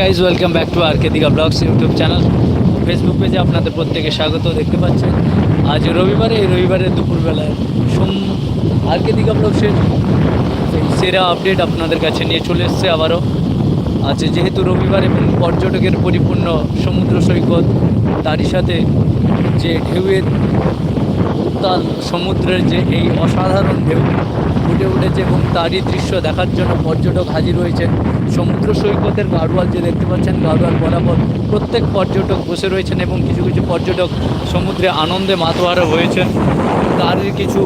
Guys welcome back to R K Digha vlogs YouTube channel Facebook পেজে আপনাদের প্রত্যেকে স্বাগত, দেখতে পাচ্ছেন। আজ রবিবারে, এই রবিবারে দুপুরবেলায় সোম আর কে দিঘা ব্লগসের সেরা আপডেট আপনাদের কাছে নিয়ে চলে এসছে আবারও। আজ যেহেতু রবিবার এবং পর্যটকের পরিপূর্ণ সমুদ্র সৈকত, তারই সাথে যে ঢেউয়ের উত্তাল সমুদ্রের যে এই অসাধারণ ঢেউ ফুটে উঠেছে এবং তারই দৃশ্য দেখার জন্য পর্যটক হাজির হয়েছে সমুদ্র সৈকতের গাড়োয়াল যে দেখতে পাচ্ছেন, গাড়োয়াল বরাবর প্রত্যেক পর্যটক বসে রয়েছেন এবং কিছু কিছু পর্যটক সমুদ্রে আনন্দে মাতোয়ারা হয়েছেন। তারই কিছু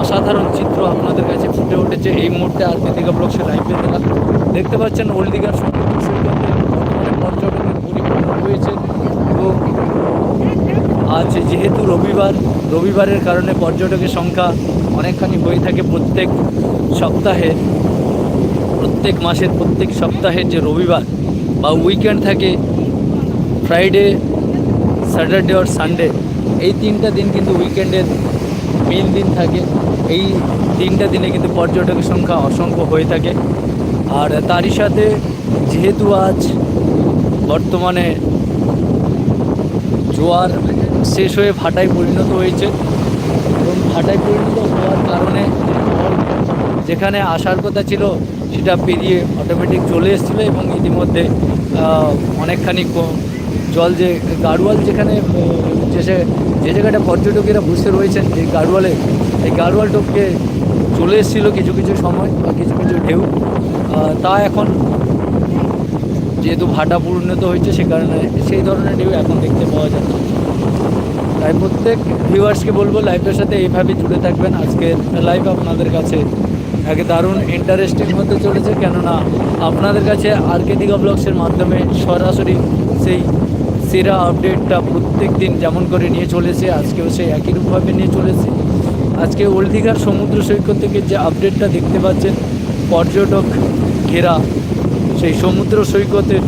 অসাধারণ চিত্র আপনাদের কাছে ফুটে উঠেছে। এই মুহূর্তে আর দীঘা ব্লগসের লাইভে দেখা দেখতে পাচ্ছেন ওল্ড দীঘার সমুদ্র সৈকতে বর্তমানে পর্যটকের পরিপূর্ণ রয়েছে এবং আজ যেহেতু রবিবার, রবিবারের কারণে পর্যটকের সংখ্যা অনেকখানি হয়ে থাকে প্রত্যেক সপ্তাহে, প্রত্যেক মাসের, প্রত্যেক সপ্তাহের যে রবিবার বা উইকেন্ড থাকে ফ্রাইডে স্যাটারডে আর সানডে এই তিনটা দিন কিন্তু উইকেন্ডের মেন দিন থাকে। এই তিনটা দিনে কিন্তু পর্যটকের সংখ্যা অসংখ্য হয়ে থাকে। আর তারই সাথে যেহেতু আজ বর্তমানে জোয়ার শেষ হয়ে ভাটায় পরিণত হয়েছে এবং ভাটায় পরিণত হওয়ার কারণে যেখানে আসার কথা ছিল সেটা পেরিয়ে অটোমেটিক চলে এসেছিল এবং ইতিমধ্যে অনেকখানি জল যে গাড়োয়াল যেখানে যে যে জায়গাটা পর্যটকেরা বসে রয়েছেন, এই গাড়োয়ালে, এই গাড়োয়াল টপকে চলে এসেছিল কিছু কিছু সময় বা কিছু কিছু ঢেউ। তা এখন যেহেতু ভাটা পরিণত হয়েছে, সে কারণে সেই ধরনের ঢেউ এখন দেখতে পাওয়া যাচ্ছে। তাই প্রত্যেক ভিউয়ার্সকে বলব লাইভটার সাথে এইভাবে জুড়ে থাকবেন। আজকের লাইভ আপনাদের কাছে এক দারুণ ইন্টারেস্টিং হতে চলেছে, কেননা আপনাদের কাছে আর কে ব্লগসের মাধ্যমে সরাসরি সেই সেরা আপডেটটা প্রত্যেক দিন যেমন করে নিয়ে চলেছে, আজকেও সেই একই রূপভাবে নিয়ে চলেছে। আজকে ওল্ড দীঘার সমুদ্র সৈকত থেকে যে আপডেটটা দেখতে পাচ্ছেন, পর্যটক ঘেরা সেই সমুদ্র সৈকতের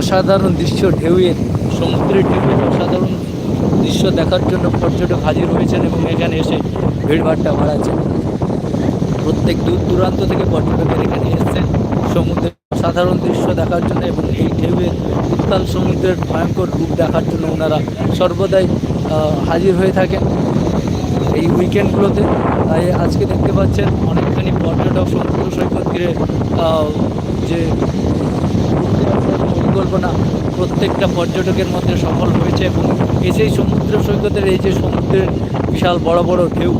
অসাধারণ দৃশ্য, ঢেউয়ের সমুদ্রের ঢেউয়ের অসাধারণ দৃশ্য দেখার জন্য পর্যটক হাজির হয়েছেন এবং এখানে এসে ভিড়ভাড়টা বাড়াচ্ছেন। প্রত্যেক দূর দূরান্ত থেকে পর্যটকের এখানে এসেছেন। সমুদ্রের অসাধারণ দৃশ্য দেখার জন্য এবং এই ঢেউয়ের উত্তাল সমুদ্রের ভয়ঙ্কর রূপ দেখার জন্য ওনারা সর্বদাই হাজির হয়ে থাকেন। এই উইকেন্ডগুলোতে, তাই আজকে দেখতে পাচ্ছেন অনেকখানি পর্যটক সমুদ্র সৈকত ঘিরে যে পরিকল্পনা প্রত্যেকটা পর্যটকের মধ্যে সফল হয়েছে এবং এসেই সমুদ্র সৈকতের এই যে সমুদ্রের বিশাল বড় বড় ঢেউ,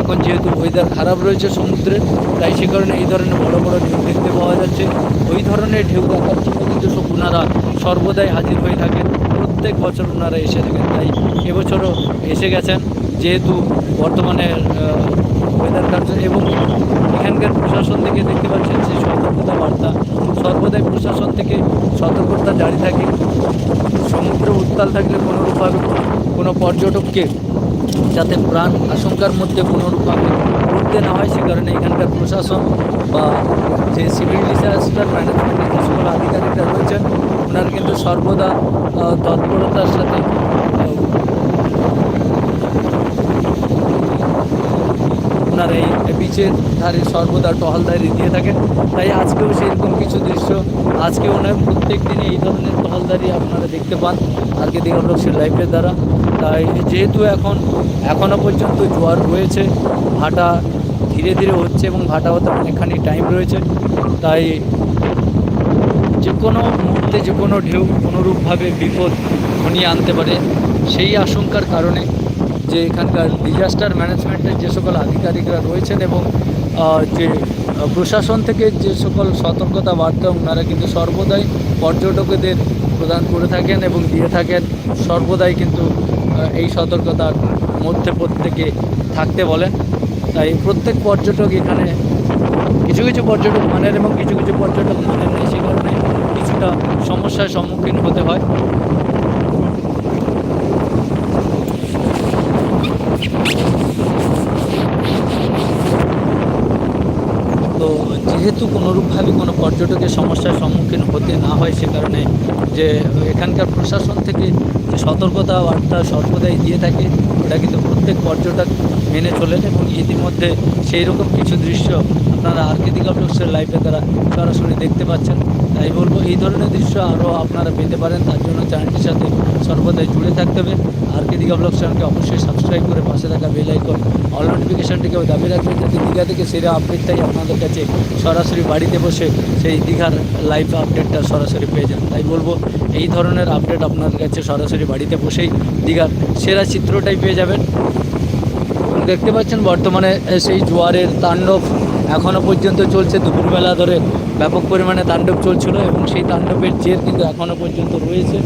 এখন যেহেতু ওয়েদার খারাপ রয়েছে সমুদ্রে, তাই সে কারণে এই ধরনের বড় বড় ঢেউ দেখতে পাওয়া যাচ্ছে। ওই ধরনের ঢেউ দেখার জন্য কিন্তু ওনারা সর্বদাই হাজির হয়ে থাকেন। প্রত্যেক বছর ওনারা এসে থাকেন, তাই এবছরও এসে গেছেন। যেহেতু বর্তমানে ওয়েদার কার্য এবং এখানকার প্রশাসন থেকে দেখতে পাচ্ছেন সেই সতর্কতা বার্তা সর্বদাই প্রশাসন থেকে সতর্কতা জারি থাকে। সমুদ্র উত্তাল থাকলে কোনোরূপভাবে কোনো পর্যটককে যাতে প্রাণ আশঙ্কার মধ্যে কোনোরূপভাবে ঘুরতে না হয়, সে কারণে এখানকার প্রশাসন বা যে সিভিল ডিজাস্টার ম্যানেজমেন্টের যে সকল আধিকারিকরা রয়েছেন, ওনারা কিন্তু সর্বদা তৎপরতার সাথে আহ, এই বিচের ধারে সর্বদা টহলদারি দিয়ে থাকেন। তাই আজকেও সেরকম কিছু দৃশ্য আজকে ওনার প্রত্যেক দিনে এই ধরনের টহলদারি আপনারা দেখতে পান। আজকে দীঘা ব্লগসের লাইফের দ্বারা। তাই যেহেতু এখন এখনও পর্যন্ত জোয়ার রয়েছে ভাটা ধীরে ধীরে হচ্ছে এবং ভাটা হতে অনেকখানি টাইম রয়েছে। তাই যে কোনো মুহূর্তে যে কোনো ঢেউ কোনোরূপভাবে বিপদ ঘনিয়ে আনতে পারে সেই আশঙ্কার কারণে যে এখানকার ডিজাস্টার ম্যানেজমেন্টের যে সকল আধিকারিকরা রয়েছেন এবং যে প্রশাসন থেকে যে সকল সতর্কতা বার্তা ওনারা কিন্তু সর্বদাই পর্যটকদের প্রদান করে থাকেন এবং দিয়ে থাকেন, সর্বদাই কিন্তু এই সতর্কতার মধ্যে প্রত্যেকে থাকতে বলেন। তাই প্রত্যেক পর্যটক এখানে, কিছু কিছু পর্যটক মানেন এবং কিছু কিছু পর্যটক মানেন না, সে কারণে কিছুটা সমস্যার সম্মুখীন হতে হয়। তো যেহেতু কোনোরূপভাবে কোনো পর্যটকের সমস্যার সম্মুখীন হতে না হয় সে কারণে যে এখানকার প্রশাসন থেকে যে সতর্কতা বার্তা সর্বদাই দিয়ে থাকে, ওটা কিন্তু প্রত্যেক পর্যটক মেনে চলেন এবং ইতিমধ্যে সেই রকম কিছু দৃশ্য আপনারা আরকে দিঘা ব্লগসের লাইভে তারা সরাসরি দেখতে পাচ্ছেন। তাই বলব, এই ধরনের দৃশ্য আরও আপনারা পেতে পারেন। তার জন্য চ্যানেলটির সাথে সর্বদাই জুড়ে থাকতে হবে। আরকে দিঘা ব্লগ চ্যানেলকে অবশ্যই সাবস্ক্রাইব করে পাশে থাকা বেল আইকন অল নোটিফিকেশনটিকেও দাবি রাখবেন যাতে দীঘা থেকে সেরা আপডেটটাই আপনাদের কাছে সরাসরি বাড়িতে বসে সেই দীঘার লাইভ আপডেটটা সরাসরি পেয়ে যান। তাই বলব, এই ধরনের আপডেট আপনাদের কাছে সরাসরি বাড়িতে বসেই দীঘার সেরা চিত্রটাই পেয়ে যাবেন। দেখতে পাচ্ছেন বর্তমানে সেই জোয়ারের তাণ্ডব এখনও পর্যন্ত চলছে। দুপুরবেলা ধরে ব্যাপক পরিমাণে তাণ্ডব চলছিল এবং সেই তাণ্ডবের জের কিন্তু এখনও পর্যন্ত রয়েছে।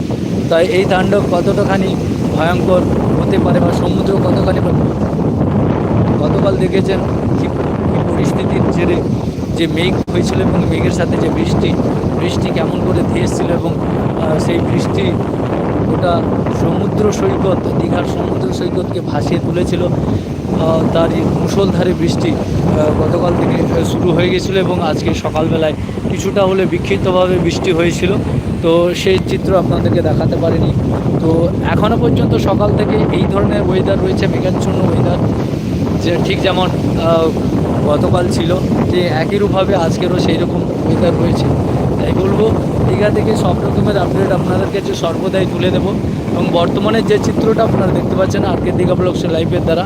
তাই এই তাণ্ডব কতটাখানি ভয়ঙ্কর হতে পারে বা সমুদ্র কতখানি গতকাল দেখেছেন কি পরিস্থিতির জেরে যে মেঘ হয়েছিল এবং মেঘের সাথে যে বৃষ্টি বৃষ্টি কেমন করে ধেয়ে এসেছিল এবং সেই বৃষ্টি গোটা সমুদ্র সৈকত, দীঘার সমুদ্র সৈকতকে ভাসিয়ে তুলেছিল। তার মুষলধারে বৃষ্টি গতকাল থেকে শুরু হয়ে গেছিল এবং আজকে সকালবেলায় কিছুটা হলে বিক্ষিপ্তভাবে বৃষ্টি হয়েছিল। তো সেই চিত্র আপনাদেরকে দেখাতে পারিনি। তো এখনও পর্যন্ত সকাল থেকে এই ধরনের ওয়েদার রয়েছে, মেঘাচ্ছন্ন ওয়েদার যে ঠিক যেমন গতকাল ছিল যে একই রূপভাবে আজকেরও সেই রকম ওয়েদার রয়েছে। তাই বলব। দীঘা থেকে সব রকমের আপডেট আপনাদের কাছে সর্বদাই তুলে দেবো। এবং বর্তমানে যে চিত্রটা আপনারা দেখতে পাচ্ছেন আজকে দীঘা ব্লগসের লাইভের দ্বারা।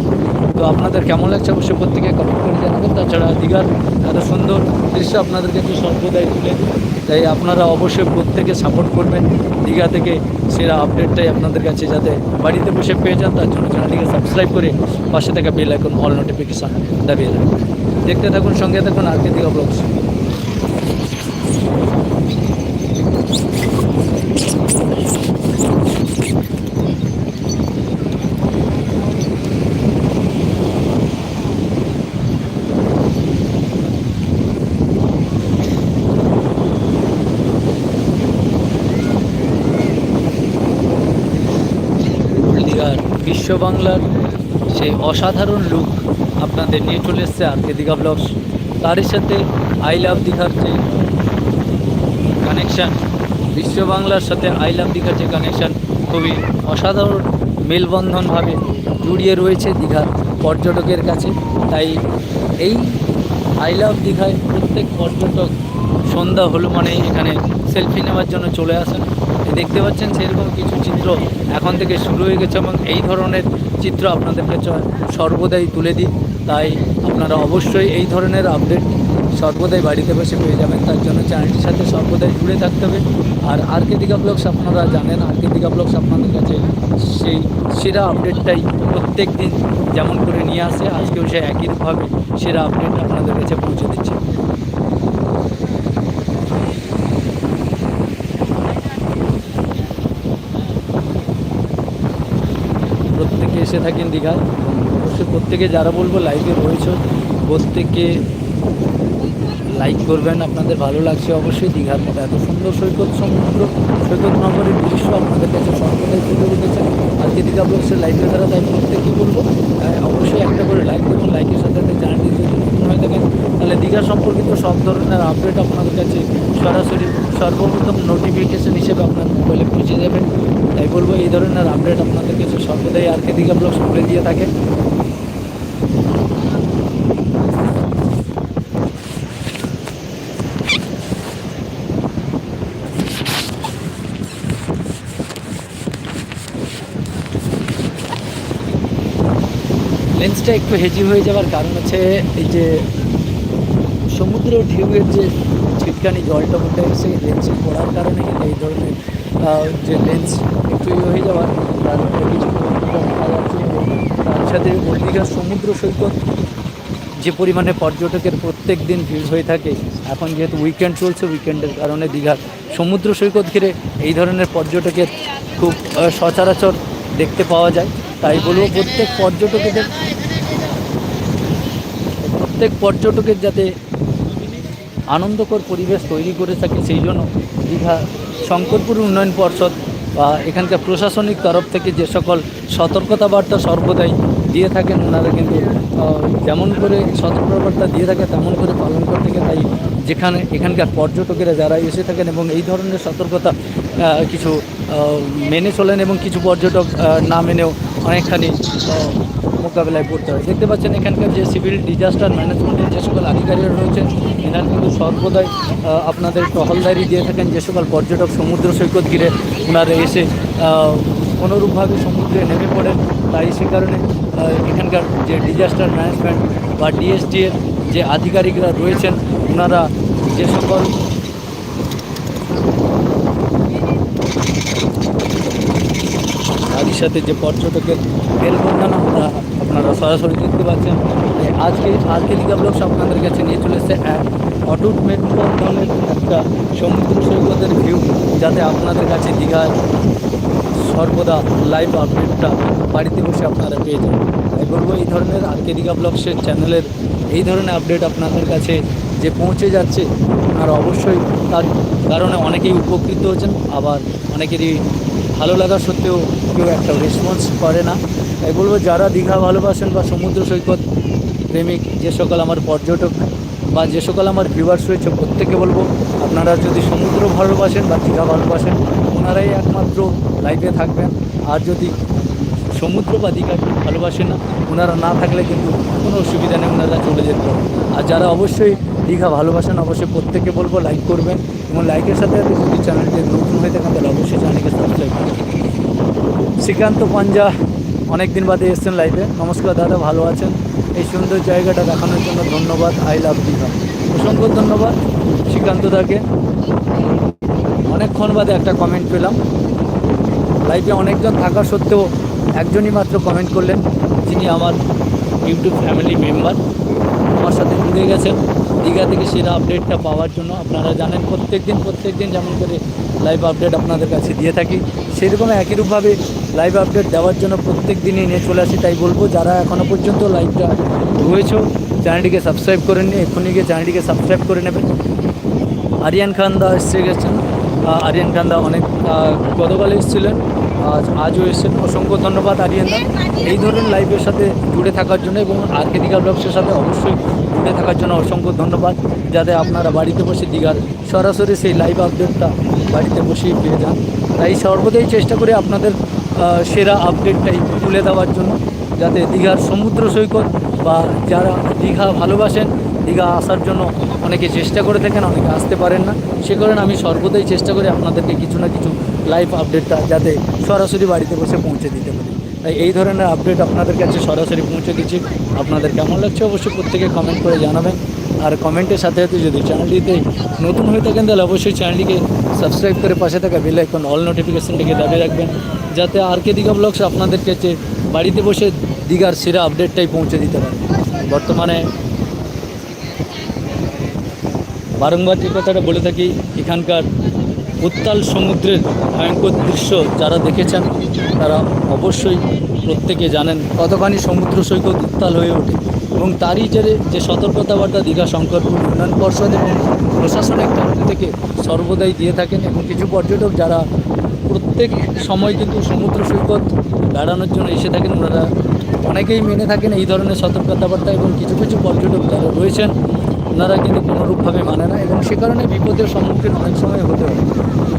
তো আপনাদের কেমন লাগছে অবশ্যই প্রত্যেকে কমেন্ট করে জানাবেন। তাছাড়া দীঘার এত সুন্দর দৃশ্য আপনাদের কাছে সর্বদাই তুলে। তাই আপনারা অবশ্যই প্রত্যেকে সাপোর্ট করবেন দীঘা থেকে সেরা আপডেটটাই আপনাদের কাছে যাতে বাড়িতে বসে পেয়ে যান। তার জন্য চ্যানেলটিকে সাবস্ক্রাইব করে পাশে থাকা বেল আইকন অল নোটিফিকেশান দাবিয়ে রাখুন দেখতে থাকুন, সঙ্গে থাকুন আরকে দীঘা ব্লগস দীঘার বিশ্ব বাংলার সেই অসাধারণ লুক আপনাদের নিয়ে চলে এসছে আরকে দীঘা ব্লগস তারই সাথে আই লাভ দীঘার যে কানেকশান বিশ্ব বাংলার সাথে আই লাভ দীঘার যে কানেকশান খুবই অসাধারণ মেলবন্ধনভাবে জড়িয়ে রয়েছে দীঘার পর্যটকের কাছে। তাই এই আই লাভ দীঘায় প্রত্যেক পর্যটক সন্ধ্যা হলো মানে এখানে সেলফি নেওয়ার জন্য চলে আসেন। দেখতে পাচ্ছেন সেরকম কিছু চিত্র এখন থেকে শুরু হয়ে গেছে এবং এই ধরনের চিত্র আপনাদের কাছে সর্বদাই তুলে দিই। তাই আপনারা অবশ্যই এই ধরনের আপডেট সর্বদাই বাড়িতে বসে পেয়ে যাবেন। তার জন্য চ্যানেলটির সাথে সর্বদাই জুড়ে থাকতে হবে। আর আর্কেদিকা ব্লগস আপনারা জানেন আর্কেদিকা ব্লগস আপনাদের কাছে সেই সেরা আপডেটটাই প্রত্যেক দিন যেমন করে নিয়ে আসে, আজকেও সে একইভাবে সেরা আপডেট আপনাদের কাছে পৌঁছে দিচ্ছে প্রত্যেকে এসে থাকেন দীঘায়। অবশ্যই প্রত্যেকে যারা বলব লাইভে রয়েছ প্রত্যেকে লাইক করবেন, আপনাদের ভালো লাগছে অবশ্যই দীঘার মতো। এত সুন্দর সৈকত সমুদ্র, সৈকত নগরের দৃশ্য আপনাদের কাছে সর্বদাই তুলে উঠেছে আজকে দীঘা ব্লগসের লাইভের দ্বারা তাই প্রত্যেকে বলব অবশ্যই একটা করে লাইক করুন লাইকের সাথে সাথে চ্যানেলটি যদি নতুন হয়ে থাকেন তাহলে দীঘা সম্পর্কিত সব ধরনের আপডেট আপনাদের কাছে সরাসরি সর্বপ্রথম নোটিফিকেশন হিসেবে আপনার মোবাইলে পৌঁছে যাবেন তাই বলব, এই ধরনের আপডেট আপনাদের কাছে সর্বদাই আরকে দীঘা ব্লগস করে দিয়ে থাকে। লেন্সটা একটু হেজি হয়ে যাওয়ার কারণ হচ্ছে এই যে সমুদ্র ঢেউয়ের যে ছিটকানি জলটা উঠে এসে লেন্সে পড়ার কারণে এই ধরনের যে লেন্স একটু ইয়ে হয়ে যাওয়ার তার কিছু দেখা যাচ্ছে। তার সাথে দীঘার সমুদ্র সৈকত যে পরিমাণে পর্যটকের প্রত্যেক দিন ভিড় হয়ে থাকে, এখন যেহেতু উইকেন্ড চলছে উইকেন্ডের কারণে দীঘার সমুদ্র সৈকত ঘিরে এই ধরনের পর্যটকের খুব সচরাচর দেখতে পাওয়া যায়। তাই বলব প্রত্যেক পর্যটকেদের প্রত্যেক পর্যটকের যাতে আনন্দকর পরিবেশ তৈরি করে থাকে, সেই জন্য দীঘা শঙ্করপুর উন্নয়ন পর্ষদ বা এখানকার প্রশাসনিক তরফ থেকে যে সকল সতর্কতা বার্তা সর্বদাই দিয়ে থাকেন, ওনারা কিন্তু যেমন করে সতর্কবার্তা দিয়ে থাকে, তেমন করে পালন করে থাকে তাই যেখানে, এখানকার পর্যটকেরা যারা এসে থাকেন এবং এই ধরনের সতর্কতা কিছু মেনে চলেন এবং কিছু পর্যটক না মেনেও অনেকখানি মোকাবেলায় পড়তে হয়। দেখতে পাচ্ছেন এখানকার যে সিভিল ডিজাস্টার ম্যানেজমেন্টের যে সকল আধিকারিকরা রয়েছেন এনারা কিন্তু সর্বদাই আপনাদের টহলদারি দিয়ে থাকেন যে সকল পর্যটক সমুদ্র সৈকত ঘিরে ওনারা এসে আহ, কোনোরূপভাবে সমুদ্রে নেমে পড়েন। তাই সে কারণে এখানকার যে ডিজাস্টার ম্যানেজমেন্ট বা ডিএসডি এর যে আধিকারিকরা রয়েছেন ওনারা যে সকল সাথে যে পর্যটকের মেলবন্ধন আমরা আপনারা সরাসরি দেখতে পাচ্ছেন আজকে আজকে দীঘা ব্লগস আপনাদের কাছে নিয়ে চলে এসেছে এক অটুট মেলবন্ধনের একটা সমুদ্র সৈকতের ভিউ যাতে আপনাদের কাছে দীঘায় সর্বদা লাইভ আপডেটটা বাড়িতে বসে আপনারা পেয়ে যান তাই বলব, এই ধরনের আরকে দীঘা ব্লগসের চ্যানেলের এই ধরনের আপডেট আপনাদের কাছে যে পৌঁছে যাচ্ছে, আপনারা অবশ্যই তার কারণে অনেকেই উপকৃত হচ্ছেন। আবার অনেকেরই ভালো লাগা সত্ত্বেও কেউ একটা রেসপন্স করে না। তাই বলব, যারা দীঘা ভালোবাসেন বা সমুদ্র সৈকত প্রেমিক, যে সকল আমার পর্যটক বা যে সকল আমার ভিউয়ার্স রয়েছে প্রত্যেকে বলব, আপনারা যদি সমুদ্র ভালোবাসেন বা দীঘা ভালোবাসেন, ওনারাই একমাত্র লাইফে থাকবেন। আর যদি সমুদ্র বা দীঘা কেউ ভালোবাসেন, ওনারা না থাকলে কিন্তু কোনো অসুবিধা নেই, ওনারা চলে যেতে আর যারা অবশ্যই দীঘা ভালোবাসেন, অবশ্যই প্রত্যেকে বলব লাইক করবেন এবং লাইকের সাথে সাথে যদি চ্যানেলটি নতুন হয়ে থাকেন তাহলে অবশ্যই চ্যানেলকে সাবস্ক্রাইব করবেন। শ্রীকান্ত পাঞ্জা অনেক দিন বাদে এসছেন লাইভে নমস্কার দাদা, ভালো আছেন? এই সুন্দর জায়গাটা দেখানোর জন্য ধন্যবাদ। আই লাভ দীঘা অসংখ্য ধন্যবাদ শ্রীকান্ত দাকে। অনেকক্ষণ বাদে একটা কমেন্ট পেলাম। লাইভে অনেকজন থাকা সত্ত্বেও একজনই মাত্র কমেন্ট করলেন, যিনি আমার ইউটিউব ফ্যামিলি মেম্বার আমার সাথে জুড়ে গেছেন। দীঘা থেকে সেরা আপডেটটা পাওয়ার জন্য আপনারা জানেন প্রত্যেক দিন প্রত্যেক দিন যেমন করে লাইভ আপডেট আপনাদের কাছে দিয়ে থাকি, সেরকম একইরূপভাবে লাইভ আপডেট দেওয়ার জন্য প্রত্যেক দিনই নিয়ে চলে আসি, তাই বলব যারা এখনও পর্যন্ত লাইভটা রয়েছে চ্যানেলটিকে সাবস্ক্রাইব করে নিয়ে এক্ষুনি গিয়ে চ্যানেলটিকে সাবস্ক্রাইব করে নেবেন। আরিয়ান খান দা এসে গেছেন। আরিয়ান খান দা অনেক গতকালে এসেছিলেন, আজ, আজও এসেছেন। অসংখ্য ধন্যবাদ আরিয়ান দা। এই ধরনের লাইভের সাথে জুড়ে থাকার জন্য এবং আরকে দীঘা ব্লগসের সাথে অবশ্যই জুড়ে থাকার জন্য অসংখ্য ধন্যবাদ, যাতে আপনারা বাড়িতে বসে দীঘার সরাসরি সেই লাইভ আপডেটটা বাড়িতে বসেই পেয়ে যান। তাই সর্বদাই চেষ্টা করি আপনাদের সেরা আপডেটটাই তুলে দেওয়ার জন্য, যাতে দীঘার সমুদ্র সৈকত বা যারা দীঘা ভালোবাসেন, দীঘা আসার জন্য অনেকে চেষ্টা করে থাকেন, অনেকে আসতে পারেন না। সে কারণে আমি সর্বদাই চেষ্টা করি আপনাদেরকে কিছু না কিছু লাইভ আপডেটটা যাতে সরাসরি বাড়িতে বসে পৌঁছে দিতে পারি। তাই এই ধরনের আপডেট আপনাদের কাছে সরাসরি পৌঁছে দিচ্ছি। আপনাদের কেমন লাগছে অবশ্যই প্রত্যেকে কমেন্ট করে জানাবেন। আর কমেন্টের সাথে সাথে যদি চ্যানেলটিতে নতুন হয়ে থাকেন, তাহলে অবশ্যই চ্যানেলটিকে সাবস্ক্রাইব করে পাশে থাকা বেল আইকন অল নোটিফিকেশনটিকে দাবিয়ে রাখবেন। যাতে আর কে দীঘা ব্লগস আপনাদের কাছে বাড়িতে বসে দীঘার সেরা আপডেটটাই পৌঁছে দিতে পারে। বর্তমানে বারংবার যে কথাটা বলে থাকি, এখানকার উত্তাল সমুদ্রের ভয়ঙ্কর দৃশ্য যারা দেখেছেন, তারা অবশ্যই প্রত্যেকে জানেন কতখানি সমুদ্র সৈকত উত্তাল হয়ে ওঠে এবং তারই জেরে যে সতর্কতাবার্তা দীঘা শঙ্করপুর উন্নয়ন পর্ষদ এবং প্রশাসনিক তরফ থেকে সর্বদাই দিয়ে থাকেন এবং কিছু পর্যটক যারা প্রত্যেক সময় কিন্তু সমুদ্র সৈকত বেড়ানোর জন্য এসে থাকেন। ওনারা অনেকেই মেনে থাকেন এই ধরনের সতর্কতাবার্তা এবং কিছু কিছু পর্যটক যারা রয়েছেন ওনারা কিন্তু কোনোরূপভাবে মানে না, এবং সে কারণে বিপদের সম্মুখীন অনেক সময় হতে হয়।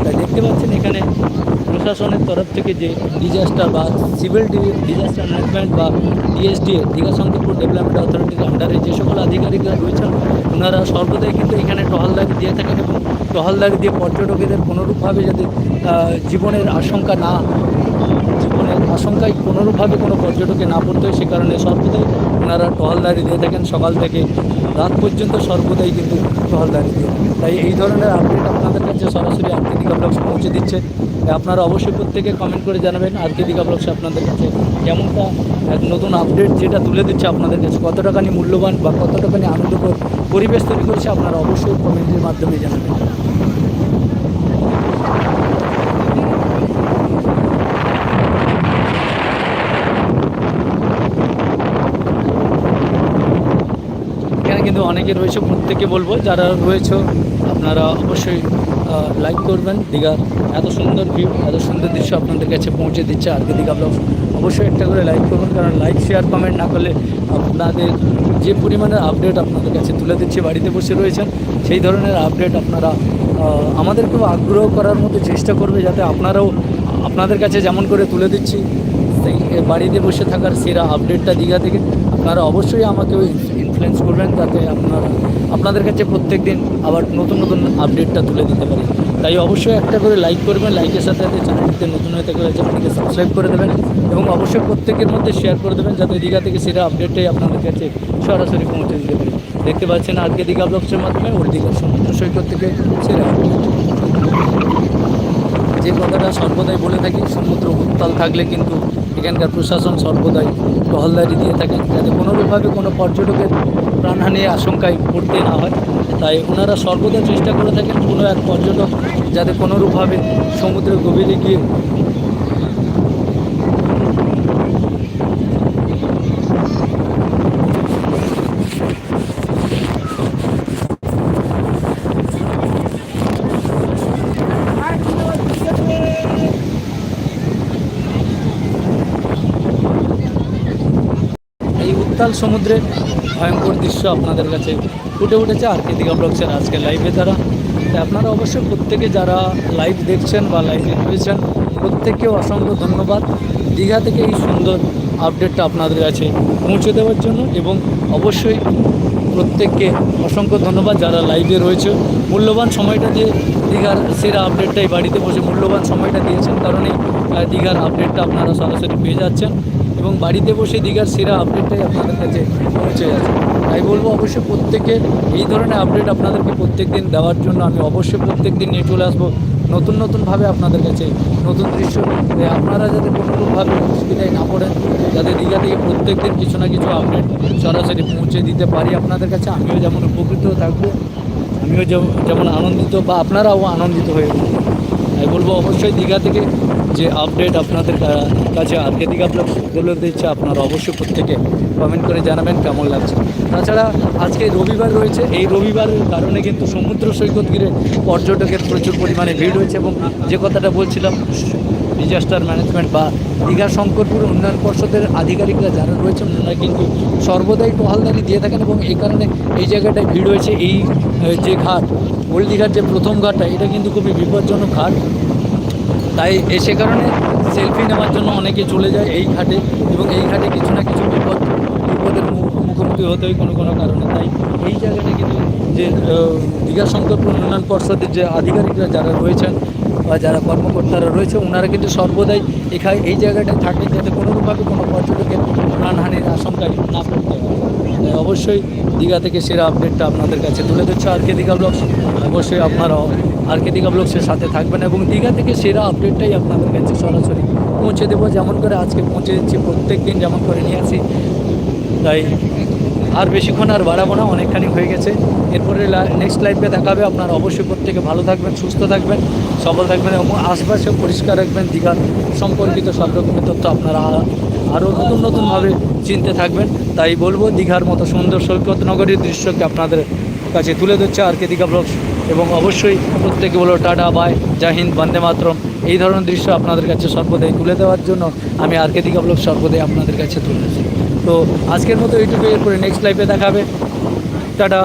তাই দেখতে পাচ্ছেন এখানে প্রশাসনের তরফ থেকে যে ডিজাস্টার বা সিভিল ডিজাস্টার ম্যানেজমেন্ট বা ডিএসডিএ দীঘা শঙ্করপুর ডেভেলপমেন্ট অথরিটির আন্ডারে যে সকল আধিকারিকরা রয়েছেন, ওনারা সর্বদাই কিন্তু এখানে টহলদারি দিয়ে থাকেন এবং টহলদারি দিয়ে পর্যটকদের কোনোরূপভাবে যাতে জীবনের আশঙ্কা না, জীবনের আশঙ্কায় কোনোরূপভাবে কোনো পর্যটকে না পড়তে হয়, সে কারণে সর্বদাই ওনারা টহলদারি দিয়ে থাকেন, সকাল থেকে রাত পর্যন্ত সর্বদাই কিন্তু টহলদারি দিয়ে তাই এই ধরনের আপডেট আপনাদের কাছে সরাসরি দীঘা ব্লগস পৌঁছে দিচ্ছে। আপনারা অবশ্যই প্রত্যেকে কমেন্ট করে জানাবেন আরকে দীঘা আপনাদের কাছে কেমনটা, এক নতুন আপডেট যেটা তুলে দিচ্ছে আপনাদের কাছে কত টাকানি মূল্যবান বা কত টাকানি আনন্দকর পরিবেশ তৈরি করেছে আপনারা অবশ্যই কমেন্টের মাধ্যমে জানাবেন। কিন্তু অনেকে রয়েছে, প্রত্যেকে বলব, যারা রয়েছে, আপনারা অবশ্যই লাইক করবেন। দীঘার এত সুন্দর ভিউ এত সুন্দর দৃশ্য আপনাদের কাছে পৌঁছে দিচ্ছে। আজকে দীঘা ব্লগ অবশ্যই একটা করে লাইক করবেন, কারণ লাইক শেয়ার কমেন্ট না করলে আপনাদের যে পরিমাণের আপডেট আপনাদের কাছে তুলে দিচ্ছে, বাড়িতে বসে রয়েছেন সেই ধরনের আপডেট আপনারা আমাদেরকেও আগ্রহ করার মতো চেষ্টা করবে, যাতে আপনারাও আপনাদের কাছে যেমন করে তুলে দিচ্ছি এ বাড়িতে বসে থাকার সেরা আপডেটটা দীঘা থেকে। আপনারা অবশ্যই আমাকে ইনফ্লুয়েন্স করবেন তাতে আপনারা, আপনাদের কাছে প্রত্যেক দিন আবার নতুন নতুন আপডেটটা তুলে দিতে পারি তাই অবশ্যই একটা করে লাইক করবেন লাইকের সাথে সাথে চ্যানেলটিতে নতুন হয়ে থাকলে চ্যানেলটিকে সাবস্ক্রাইব করে দেবেন এবং অবশ্যই প্রত্যেকের মধ্যে শেয়ার করে দেবেন যাতে দীঘা থেকে সেরা আপডেটটাই আপনাদের কাছে সরাসরি পৌঁছে দিতে পারি দেখতে পাচ্ছেন আজকে দীঘা ব্লগসের মাধ্যমে, ওর দীঘার সমুদ্র সৈকত থেকে সেরা update। যে কথাটা সর্বদাই বলে থাকি, সমুদ্র উত্তাল থাকলে কিন্তু এখানকার প্রশাসন সর্বদাই টহলদারি দিয়ে থাকেন। যাতে কোনোরূপভাবে কোনো পর্যটকের প্রাণহানি আশঙ্কায় পড়তে না হয়। তাই ওনারা সর্বদা চেষ্টা করে থাকেন কোনো এক পর্যটক যাতে কোনোরূপভাবে সমুদ্রের গভীরে গিয়ে এই উত্তাল সমুদ্রে ভয়ঙ্কর দৃশ্য আপনাদের কাছে ফুটে উঠেছে আর কে দীঘা ব্লগসের আজকে লাইভে দ্বারা। তাই আপনারা অবশ্যই প্রত্যেকে যারা লাইভ দেখছেন বা লাইভে রয়েছেন প্রত্যেককে অসংখ্য ধন্যবাদ। দীঘা থেকে এই সুন্দর আপডেটটা আপনাদের কাছে পৌঁছে দেওয়ার জন্য এবং অবশ্যই প্রত্যেককে অসংখ্য ধন্যবাদ যারা লাইভে রয়েছে। মূল্যবান সময়টা দিয়ে দীঘার সেরা আপডেটটাই বাড়িতে বসে মূল্যবান সময়টা দিয়েছেন, কারণে দীঘার আপডেটটা আপনারা সরাসরি পেয়ে যাচ্ছেন। এবং বাড়িতে বসে দীঘার সেরা আপডেটটাই আপনাদের কাছে পৌঁছে যাচ্ছে তাই বলব অবশ্যই প্রত্যেকে এই ধরনের আপডেট আপনাদেরকে প্রত্যেক দিন দেওয়ার জন্য আমি অবশ্যই প্রত্যেক দিন নিয়ে চলে আসব। নতুন নতুনভাবে আপনাদের কাছে নতুন দৃশ্য আপনারা যাতে কোনোরূপভাবে অসুবিধায় না পড়েন, যাতে দীঘা থেকে প্রত্যেক দিন কিছু না কিছু আপডেট সরাসরি পৌঁছে দিতে পারি আপনাদের কাছে, আমিও যেমন উপকৃত থাকব, আমিও যেম- যেমন আনন্দিত বা আপনারাও আনন্দিত হয়ে উঠবেন। তাই বলব অবশ্যই দীঘা থেকে যে আপডেট আপনাদের কাছে আজকে ব্লগ তুলে দিচ্ছে, আপনারা অবশ্যই প্রত্যেকে কমেন্ট করে জানাবেন কেমন লাগছে। তাছাড়া আজকে রবিবার রয়েছে, এই রবিবারের কারণে কিন্তু সমুদ্র সৈকত ঘিরে পর্যটকের প্রচুর পরিমাণে ভিড় হয়েছে এবং যে কথাটা বলছিলাম ডিজাস্টার ম্যানেজমেন্ট বা দীঘা শঙ্করপুর উন্নয়ন পর্ষদের আধিকারিকরা যারা রয়েছেন, ওনারা কিন্তু সর্বদাই টহলদারি দিয়ে থাকেন এবং এই কারণে এই জায়গাটায় ভিড় হয়েছে। এই যে ঘাট, ওল্ড দীঘার যে প্রথম ঘাটটা, এটা কিন্তু খুবই বিপজ্জনক ঘাট। তাই এ সে কারণে সেলফি নেওয়ার জন্য অনেকে চলে যায় এই ঘাটে এবং এই ঘাটে কিছু না কিছু বিপদ, বিপদের মুখোমুখি হতে হয় কোনো কোনো কারণে। তাই এই জায়গাটা কিন্তু যে দীঘা শঙ্করপুর উন্নয়ন পর্ষদের যে আধিকারিকরা যারা রয়েছেন বা যারা কর্মকর্তারা রয়েছে ওনারা কিন্তু সর্বদাই এখানে এই জায়গাটায় থাকে যাতে কোনোরূপভাবে কোনো পর্যটকের প্রাণহানির আশঙ্কা না পড়তে হয়। অবশ্যই দীঘা থেকে সেরা আপডেটটা আপনাদের কাছে তুলে দিচ্ছে আর কে দীঘা ব্লগস অবশ্যই আপনারাও আর কে দীঘা ব্লগসের সাথে থাকবেন এবং দীঘা থেকে সেরা আপডেটটাই আপনাদের কাছে সরাসরি পৌঁছে দেবো। যেমন করে আজকে পৌঁছে দিচ্ছি প্রত্যেক দিন যেমন করে নিয়ে আসি। তাই আর বেশিক্ষণ আর বাড়াবো না, অনেকখানি হয়ে গেছে। এরপরে নেক্সট লাইফে দেখাবে। আপনারা অবশ্যই প্রত্যেকে ভালো থাকবেন, সুস্থ থাকবেন, সবল থাকবেন এবং আশপাশে পরিষ্কার রাখবেন দীঘার সম্পর্কিত সব রকমের তথ্য আপনারা আরও নতুন নতুনভাবে চিনতে থাকবেন। তাই বলব, দীঘার মতো সুন্দর সৈকত নগরীর দৃশ্যকে আপনাদের কাছে তুলে ধরছে আর কে দীঘা ব্লগস। এবং অবশ্যই প্রত্যেকে বলো টাটা, বাই জাহিন্দ বন্দে মাতরম। এই ধরনের দৃশ্য আপনাদের কাছে সর্বদাই তুলে দেওয়ার জন্য আমি আর কে দিকা ব্লগ সর্বদাই আপনাদের কাছে তুলেছি তো আজকের মতো এইটুকু এরপরে নেক্সট লাইফে দেখাবে। টাটা।